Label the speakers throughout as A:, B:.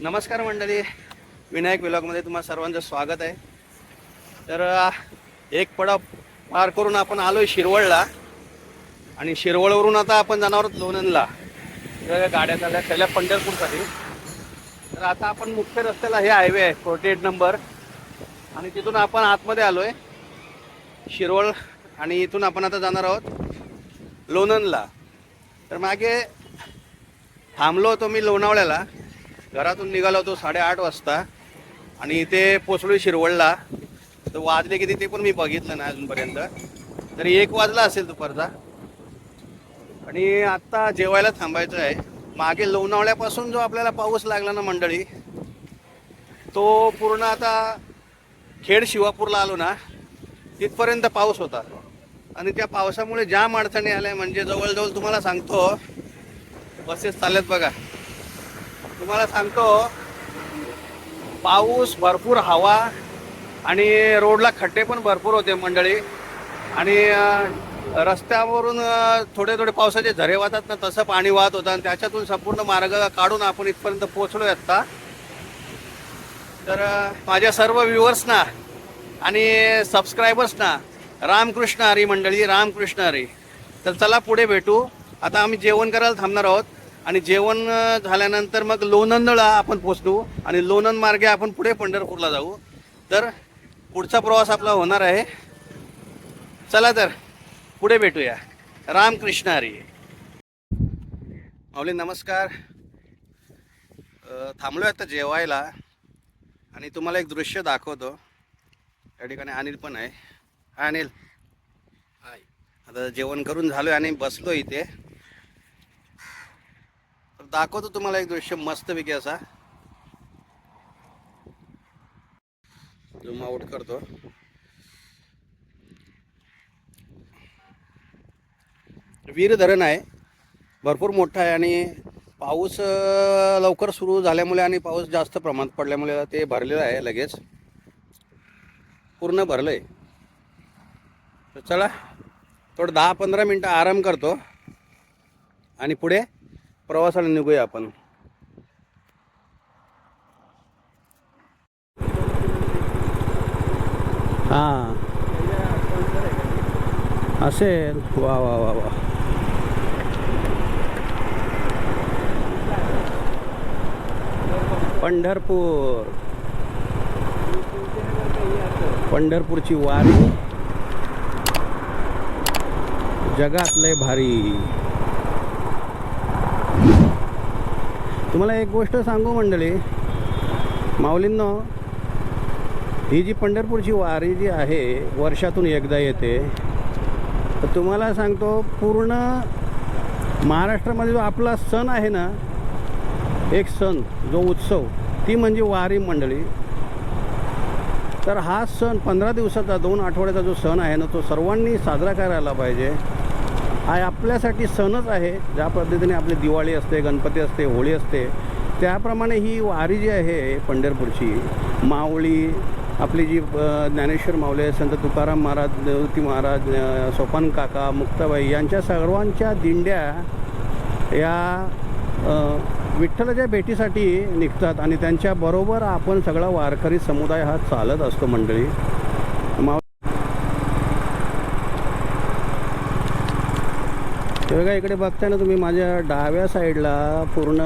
A: नमस्कार मंडळी. विनायक विलॉगमध्ये तुम्हा सर्वांचं स्वागत आहे. तर एक पडा पार करून आपण आलो आहे शिरवळला. आणि शिरवळवरून आता आपण जाणार आहोत लोणंदला. तर गाड्या चालल्या पहिल्या पंढरपूरसाठी. तर आता आपण मुख्य रस्त्याला हे हायवे आहे फोर्टी एट नंबर आणि तिथून आपण आतमध्ये आलो आहे शिरवळ आणि इथून आपण आता जाणार आहोत लोणंदला. तर मागे थांबलो होतो मी लोणावळ्याला. घरातून निघालो होतो साडेआठ वाजता आणि इथे पोचलो शिरवळला. तर वाजले किती ते पण मी बघितलं नाही अजूनपर्यंत. तरी एक वाजला असेल दुपारचा. आणि आत्ता जेवायला थांबायचं आहे. मागे लोणावळ्यापासून जो आपल्याला पाऊस लागला ना मंडळी तो पूर्ण आता खेड शिवापूरला आलो ना तिथपर्यंत पाऊस होता. आणि त्या पावसामुळे जाम अडचणी आल्या म्हणजे जवळजवळ तुम्हाला सांगतो बसेस चालल्यात बघा. तुम्हाला सांगतो पाऊस भरपूर हवा आणि रोडला खड्डे पण भरपूर होते मंडळी. आणि रस्त्यावरून थोडे थोडे पावसाचे झरे वाहतात ना तसं पाणी वाहत होतं आणि त्याच्यातून संपूर्ण मार्ग काढून आपण इथपर्यंत पोहोचलोय आत्ता. तर माझ्या सर्व व्ह्युअर्सना आणि सबस्क्रायबर्सना रामकृष्ण हरी मंडळी रामकृष्ण हरी. तर चला पुढे भेटू. आता आम्ही जेवण करायला थांबणार आहोत. आणि जेवण झाल्यानंतर मग लोणंदला आपण पोचू आणि लोणंद मार्गे आपण पुढे पंढरपूरला जाऊ. तर पुढचा प्रवास आपला होणार आहे. चला तर पुढे भेटूया. रामकृष्ण हरी. माऊली नमस्कार. अं, थांबलोय आता जेवायला आणि तुम्हाला एक दृश्य दाखवतो. त्या ठिकाणी अनिल पण आहे. हा अनिल. हाय. आता जेवण करून झालोय आणि बसलो इथे. दाखवतो तुम्हाला एक दृश्य मस्तपैकी असा. झूम आउट करतो. वीर धरण आहे. भरपूर मोठं आहे आणि पाऊस लवकर सुरू झाल्यामुळे आणि पाऊस जास्त प्रमाणात पडल्यामुळे ते भरलेलं आहे लगेच. पूर्ण भरलं आहे तर चला थोडं दहा पंधरा मिनटं आराम करतो. आणि पुढे प्रवासाला निघूया आपण. हां. असेल. वा वा वा वा. पंढरपूर. पंढरपूरची वारी. जगात लय भारी. तुम्हाला एक गोष्ट सांगू मंडळी. माऊलींनो ही जी पंढरपूरची वारी जी आहे वर्षातून एकदा येते. तर तुम्हाला सांगतो पूर्ण महाराष्ट्रामध्ये जो आपला सण आहे ना एक सण जो उत्सव ती म्हणजे वारी मंडळी. तर हा सण पंधरा दिवसाचा दोन आठवड्याचा जो सण आहे ना तो सर्वांनी साजरा करायला पाहिजे. हा आपल्यासाठी सणच आहे. ज्या पद्धतीने आपली दिवाळी असते गणपती असते होळी असते त्याप्रमाणे ही वारी जी आहे पंढरपूरची मावळी आपली जी ज्ञानेश्वर माऊली आहे, संत तुकाराम महाराज देवती महाराज सोपान काका मुक्ताबाई यांच्या सर्वांच्या दिंड्या या विठ्ठलाच्या भेटीसाठी निघतात आणि त्यांच्याबरोबर आपण सगळा वारकरी समुदाय हा चालत असतो मंडळी. हे बघा इकडे बघताय ना तुम्ही माझ्या डाव्या साईडला पूर्ण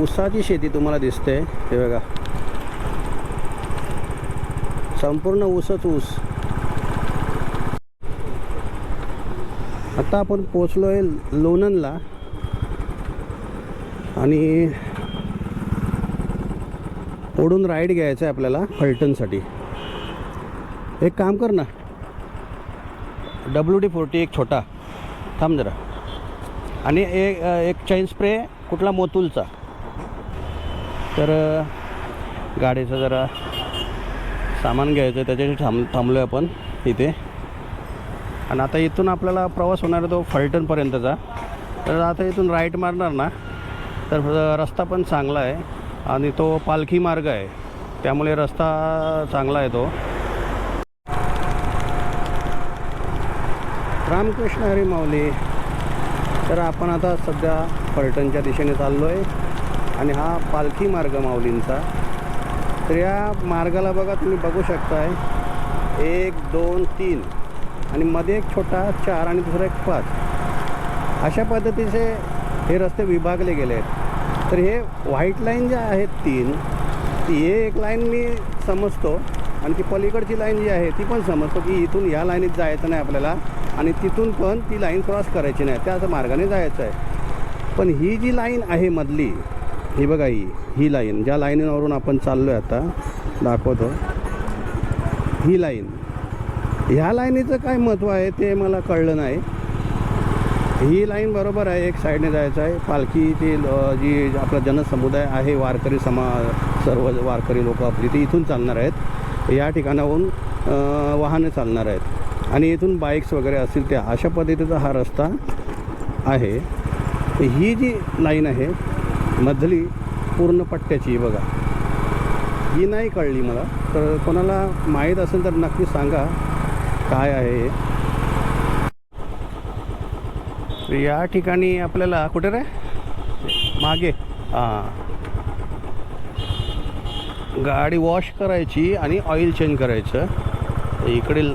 A: ऊसाची शेती तुम्हाला दिसते. हे बघा. संपूर्ण ऊसच ऊस. आता आपण पोचलोय लोणंदला. आणि ओढून राईड घ्यायचं आहे आपल्याला फलटणसाठी. एक काम कर ना. डब्ल्यू डी फोर्टी एक छोटा. थांब जरा. आणि एक एक चैन स्प्रे कुठला मोतूलचा. तर गाडीचं जरा सामान घ्यायचं आहे त्याच्यासाठी थांब थांबलो आहे आपण इथे. आणि आता इथून आपल्याला प्रवास होणार आहे तो फलटणपर्यंतचा. तर आता इथून राईट मारणार ना तर रस्ता पण चांगला आहे आणि तो पालखी मार्ग आहे. त्यामुळे रस्ता चांगला आहे तो. रामकृष्ण हरी माऊली. तर आपण आता सध्या फलटणच्या दिशेने चाललो आहे आणि हा पालखी मार्ग माऊलींचा. तर या मार्गाला बघा तुम्ही बघू शकताय. एक दोन तीन आणि मध्ये एक छोटा चार आणि दुसरा एक पाच. अशा पद्धतीचे हे रस्ते विभागले गेले आहेत. तर हे व्हाईट लाईन ज्या आहेत तीन ती हे एक लाईन मी समजतो आणि ती पलीकडची लाईन जी आहे ती पण समजतो की इथून ह्या लाईनीत जायचं नाही आपल्याला. आणि तिथून पण ती लाईन क्रॉस करायची नाही. त्याच मार्गाने जायचं आहे. पण ही जी लाईन आहे मधली ही बघा ही ही लाईन ज्या लाईनीवरून आपण चाललो आहे आता दाखवतो. ही लाईन. ह्या लाईनीचं काय महत्त्व आहे ते मला कळलं नाही. ही लाईन बरोबर आहे एक साईडने जायचं आहे. पालखीची जी आपला जनसमुदाय आहे वारकरी समा सर्व वारकरी लोक आपली ती इथून चालणार आहेत. या ठिकाणाहून वाहनं चालणार आहेत. आणि इथून बाईक्स वगैरे असतील त्या अशा पद्धतीचा हा रस्ता आहे. ही जी लाईन आहे मधली पूर्ण पट्ट्याची बघा. ही नाही कळली मला तर कोणाला माहीत असेल तर नक्की सांगा काय आहे तर या ठिकाणी आपल्याला कुठे रे? मागे. हां. गाडी वॉश करायची आणि ऑइल चेंज करायचं. इकडील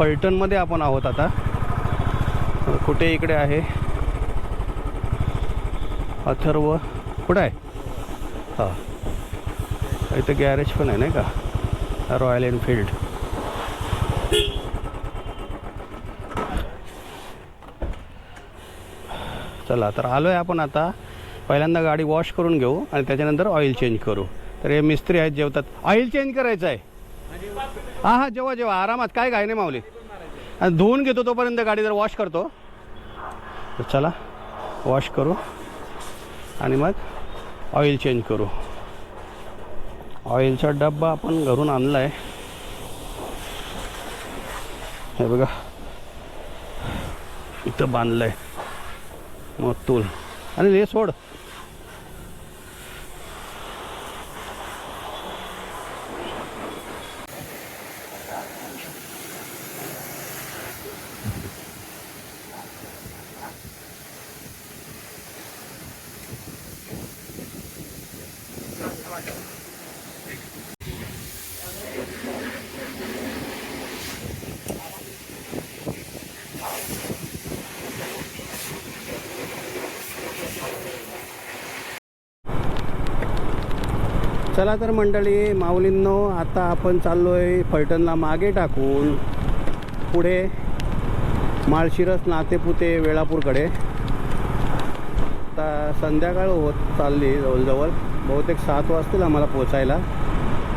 A: फलटणमध्ये आपण आहोत आता. कुठे इकडे आहे? अथर्व कुठं आहे? हां. इथं गॅरेज पण आहे नाही का? रॉयल एनफिल्ड चला तर आलो आहे आपण आता. पहिल्यांदा गाडी वॉश करून घेऊ आणि त्याच्यानंतर ऑइल चेंज करू. तर हे मिस्त्री आहेत जेवतात. ऑइल चेंज करायचं आहे हां हां जेव्हा जेव्हा आरामात. काय काय नाही माऊली. आणि धुवून घेतो तोपर्यंत गाडी जर वॉश करतो. तर चला वॉश करू. आणि मग ऑइल चेंज करू. ऑइलचा डब्बा आपण घरून आणला आहे हे बघा. इथं बांधलं आहे मग तूल. आणि हे सोड. चला तर मंडळी माऊलींनो आता आपण चाललो आहे फलटणला मागे टाकून पुढे माळशिरस नातेपुते वेळापूरकडे. आता संध्याकाळ होत चालली जवळजवळ. बहुतेक सात वाजतील आम्हाला पोचायला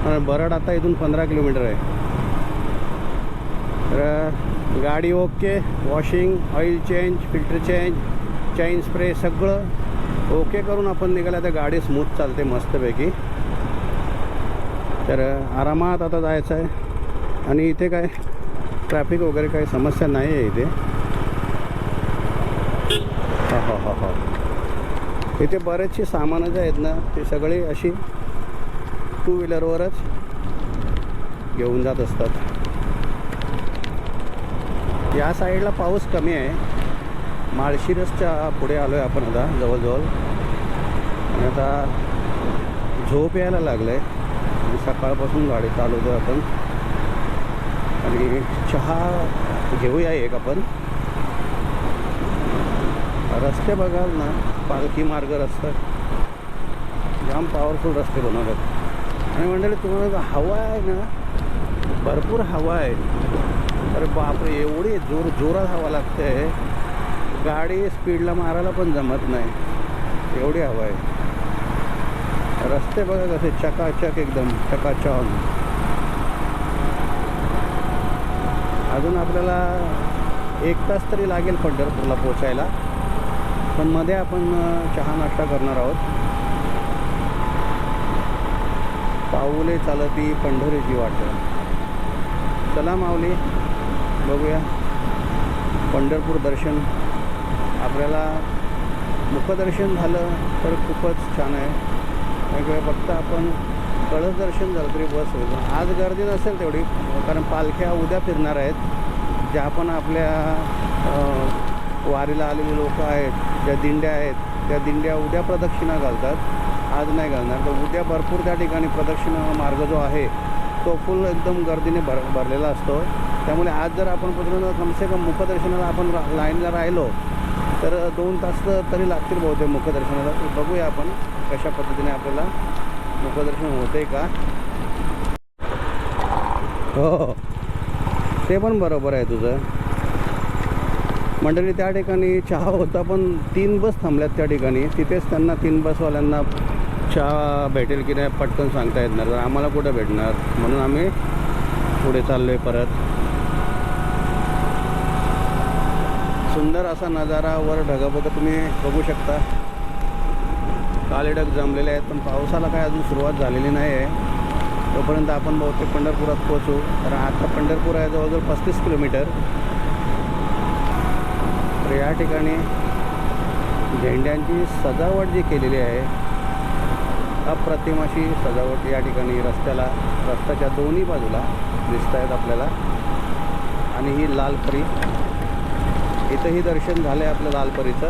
A: कारण बरड आता इथून पंधरा किलोमीटर आहे. तर गाडी okay washing oil change filter change chain spray सगळं ओके करून आपण निघाला. तर गाडी स्मूथ चालते मस्तपैकी. तर आरामात आता जायचं आहे. आणि इथे काय ट्रॅफिक वगैरे काही समस्या नाही आहे इथे. हा हा हा हा. इथे बरेचसे सामानं जे आहेत ना ते सगळी अशी टू व्हीलरवरच घेऊन जात असतात. या साईडला पाऊस कमी आहे. माळशिरसच्या पुढे आलो आहे आपण आता जवळजवळ. आणि आता झोप यायला लागलं आहे आणि सकाळपासून गाडी चालवतो आपण. आणि चहा घेऊया एक आपण. रस्ते बघाल ना पालखी मार्ग रस्ता. जाम पॉवरफुल रस्ते बनवतात आणि मंडळी तुम्हाला हवा आहे ना भरपूर हवा आहे. अरे बापरे एवढी जोर जोरात हवा लागते. गाडी स्पीडला मारायला पण जमत नाही. एवढी हवा आहे. रस्ते बघा कसे चकाचक एकदम चकाचक. अजून आपल्याला एक तास तरी लागेल पंढरपूरला पोचायला पण मध्ये आपण चहा नाश्ता करणार आहोत. पाऊले चालती पंढरीची वाट. चला माऊली बघूया. पंढरपूर दर्शन. आपल्याला मुखदर्शन झालं तर खूपच छान आहे. वेगळं फक्त आपण कळस दर्शन झालं तरी बस होईल. आज गर्दी नसेल तेवढी कारण पालख्या उद्या फिरणार आहेत. ज्या पण आपल्या वारीला आलेले लोक आहेत ज्या दिंड्या आहेत त्या दिंड्या उद्या प्रदक्षिणा घालतात.
B: आज नाही घालणार. तर उद्या भरपूर त्या ठिकाणी प्रदक्षिणा मार्ग जो आहे तो फुल एकदम गर्दीने भर भरलेला असतो. त्यामुळे आज जर आपण पकडून कमसे कम मुखदर्शनाला आपण रा लाईनला राहिलो तर दोन तास तरी लागतील बहुतेक मुखदर्शनाला. तर बघूया आपण कशा पद्धतीने आपल्याला मुखदर्शन होते का. हो, हो ते पण बरोबर आहे तुझं. मंडळी त्या ठिकाणी चहा होता पण तीन बस थांबल्यात त्या ठिकाणी. तिथेच त्यांना तीन बसवाल्यांना चहा भेटेल की नाही पटकन सांगता येत नाही. तर आम्हाला कुठं भेटणार? म्हणून आम्ही पुढे चाललो आहे परत. सुंदर असा नजारा वर ढगाबद्दल तुम्ही बघू शकता. काले ढग जमलेले आहेत पण पावसाला काय अजून सुरुवात झालेली नाही आहे तोपर्यंत आपण बहुतेक पंढरपुरात पोहोचू. कारण आता पंढरपूर आहे जवळजवळ पस्तीस किलोमीटर. तर या ठिकाणी झेंड्यांची सजावट जी केलेली आहे अप्रतिम अशी सजावट या ठिकाणी रस्त्याला रस्त्याच्या दोन्ही बाजूला दिसत आहेत आपल्याला. आणि ही लाल परी इथंही दर्शन झालं आहे आपलं लालपरीचं.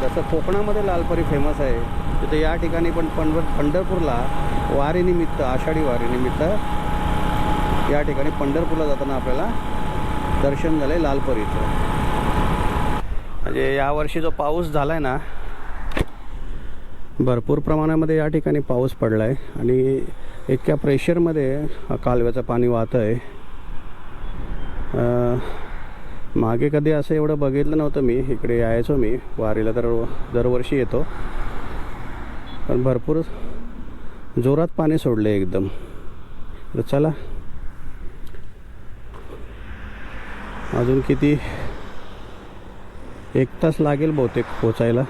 B: जसं कोकणामध्ये लालपरी फेमस आहे तिथं या ठिकाणी पण पंढर पंढरपूरला वारीनिमित्त आषाढी वारीनिमित्त या ठिकाणी पंढरपूरला जाताना आपल्याला दर्शन झालं आहे लालपरीचं. म्हणजे यावर्षी जो पाऊस झाला आहे ना भरपूर प्रमाणामध्ये या ठिकाणी पाऊस पडला आहे आणि इतक्या प्रेशरमध्ये कालव्याचं पाणी वाहतं आहे मागे कधी असं एवढं बघितलं नव्हतं मी. इकडे यायचो मी. वारीला तर दरवर्षी येतो. पण भरपूर जोरात पाणी सोडलं एकदम. तर चला. अजून किती? एक तास लागेल बहुतेक पोचायला.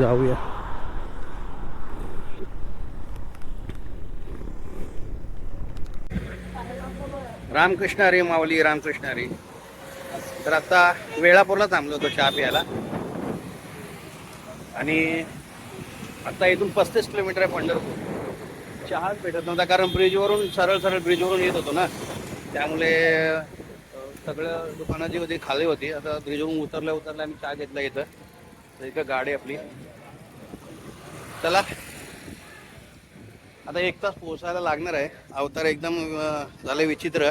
B: जाऊया.
A: रामकृष्ण हरी माऊली रामकृष्ण हरी तर आता वेळापूरला थांबलो होतो चहा प्यायला. आणि आता इथून पस्तीस किलोमीटर आहे पंढरपूर. चहाच भेटत नव्हता कारण ब्रिजवरून सरळ सरळ ब्रिजवरून येत होतो ना. त्यामुळे सगळं दुकानं जी होती खाली होती. आता ब्रिजवरून उतरल्या उतरल्या आम्ही चहा घेतला इथं. तर इथं गाडी आपली. चला आता एक तास पोहोचायला लागणार आहे. अवतार एकदम झाले विचित्र.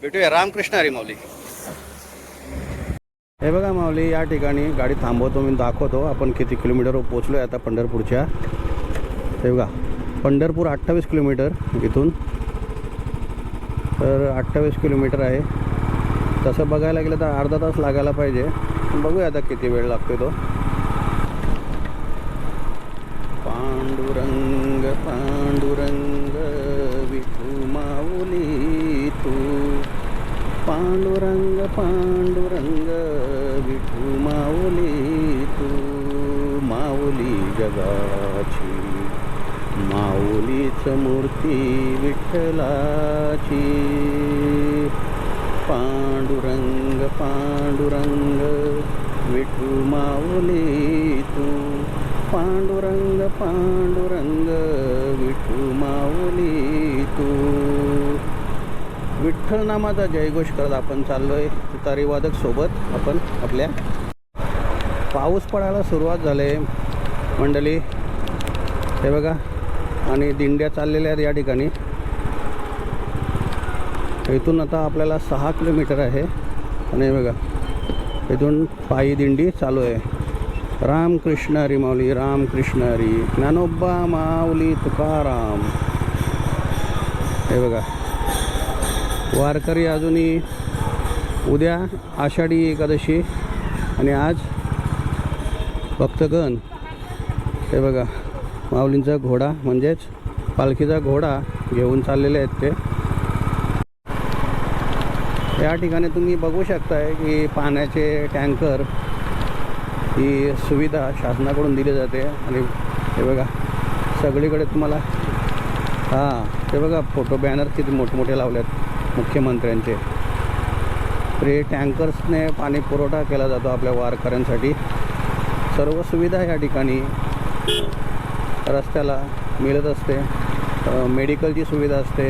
A: भेटूया. रामकृष्ण हरी माऊली.
B: हे बघा माऊली या ठिकाणी गाडी थांबवतो मी दाखवतो. आपण किती किलोमीटरवर पोचलो आहे आता पंढरपूरच्या. हे बघा पंढरपूर अठ्ठावीस किलोमीटर इथून. तर अठ्ठावीस किलोमीटर आहे. तसं बघायला गेलं तर अर्धा तास लागायला पाहिजे. पण बघूया आता किती वेळ लागतो तो. पांडुरंग पांडुरंग विठू माऊली तू. पांडुरंग पांडुरंग विठू माऊली तू. माऊली जगाची माऊलीच मूर्ती विठ्ठलाची. पांडुरंग पांडुरंग विठू माऊली तू. पांडुरंग पांडुरंग विठू माऊली तू. विठ्ठल नामाचा जयघोष करत आपण चाललोय आहे वादक सोबत. आपण आपल्या पाऊस पडायला सुरुवात झाले मंडळी. हे बघा आणि दिंड्या चाललेल्या आहेत या ठिकाणी. इथून आता आपल्याला सहा किलोमीटर आहे. आणि हे बघा इथून पायी दिंडी चालू आहे. रामकृष्णरी माऊली रामकृष्ण हरी. ज्ञानोबा माऊली तुकाराम. हे बघा. वारकरी अजूनही उद्या आषाढी एकादशी आणि आज भक्तगण. हे बघा. माऊलींचा घोडा म्हणजेच पालखीचा घोडा घेऊन चाललेले आहेत ते. या ठिकाणी तुम्ही बघू शकताय की पाण्याचे टँकर ही सुविधा शासनाकडून दिली जाते. आणि हे बघा सगळीकडे तुम्हाला हां ते बघा फोटो बॅनर किती मोठमोठे लावलेत मुख्यमंत्र्यांचे. तर हे टँकर्सने पाणी पुरवठा केला जातो आपल्या वारकऱ्यांसाठी. सर्व सुविधा या ठिकाणी रस्त्याला मिळत असते. मेडिकलची सुविधा असते.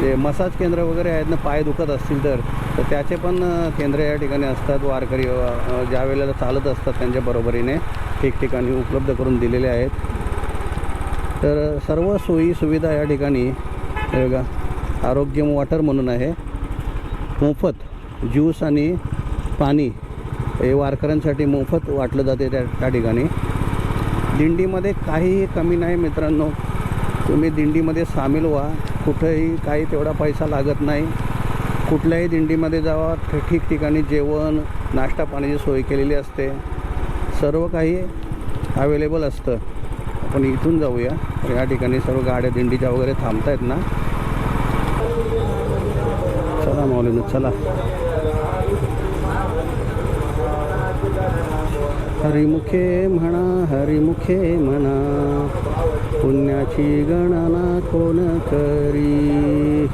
B: जे मसाज केंद्र वगैरे आहेत ना पाय दुखत असतील तर तर त्याचे पण केंद्र या ठिकाणी असतात वारकरी ज्या वेळेला चालत असतात त्यांच्या बरोबरीने ठिकठिकाणी उपलब्ध करून दिलेले आहेत. तर सर्व सोयी सुविधा या ठिकाणी हे बघा आरोग्यम वॉटर म्हणून आहे. मोफत ज्यूस आणि पाणी हे वारकऱ्यांसाठी मोफत वाटलं जाते त्या त्या ठिकाणी. दिंडीमध्ये काहीही कमी नाही मित्रांनो. तुम्ही दिंडीमध्ये सामील व्हा. कुठेही काही तेवढा पैसा लागत नाही. कुठल्याही दिंडीमध्ये जावा ठिकठिकाणी जेवण नाश्ता पाण्याची सोय केलेली असते. सर्व काही अवेलेबल असतं. आपण इथून जाऊया. या ठिकाणी सर्व गाड्या दिंडीच्या वगैरे थांबत आहेत ना? चला माऊलीनं चला. हरिमुखे म्हणा हरिमुखे म्हणा पुण्याची गणना कोण करी?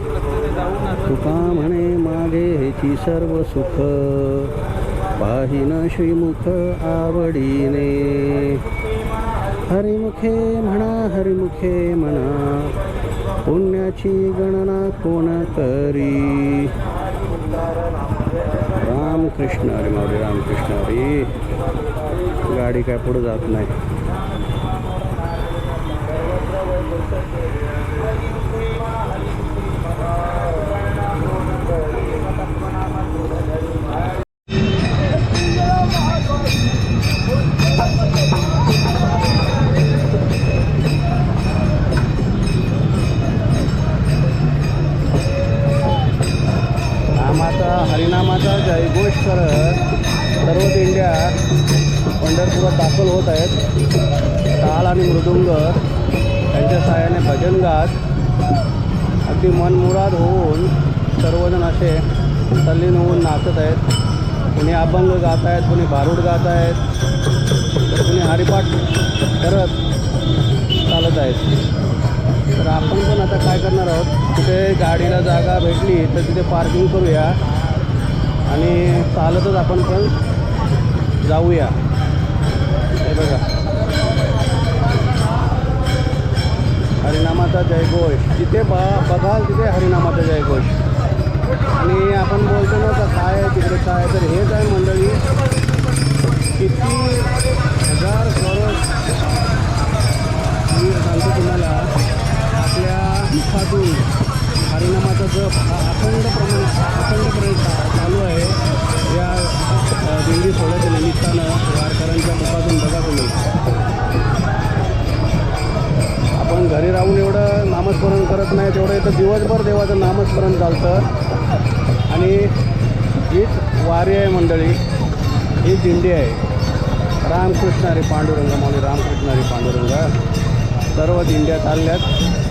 B: तुका म्हणे मागे ह्याची सर्व सुख. पाहिन श्रीमुख आवडीने. हरिमुखे म्हणा हरिमुखे म्हणा पुण्याची गणना कोण करी? रामकृष्ण हरी माऊली रामकृष्ण हरी गाडी काय पुढे जात नाही. हरिनामाचा जयघोष करत सर्व दिंड्या पंढरपुरात दाखल होत आहेत. टाळ आणि मृदुंग यांच्या सहाय्याने भजन गात अगदी मनमुराद होऊन सर्वजण असे तल्लीन होऊन नाचत आहेत. कोणी अभंग गात आहेत कोणी भारूड गात आहेत तर कोणी हरिपाठ करत चालत आहेत. तर आपण पण आता काय करणार आहोत? तिथे गाडीला जागा भेटली तर तिथे पार्किंग करूया. आणि चालतच आपण पण जाऊया. हे बघा. हरिनामाचा जयघोष. जिथे बा बघाल तिथे हरिनामाचा जयघोष. आणि आपण बोलतो कृष्णारी पांडुरंग मौली रामकृष्णारी पांडुरंग सर्वच इंडियात आल्यात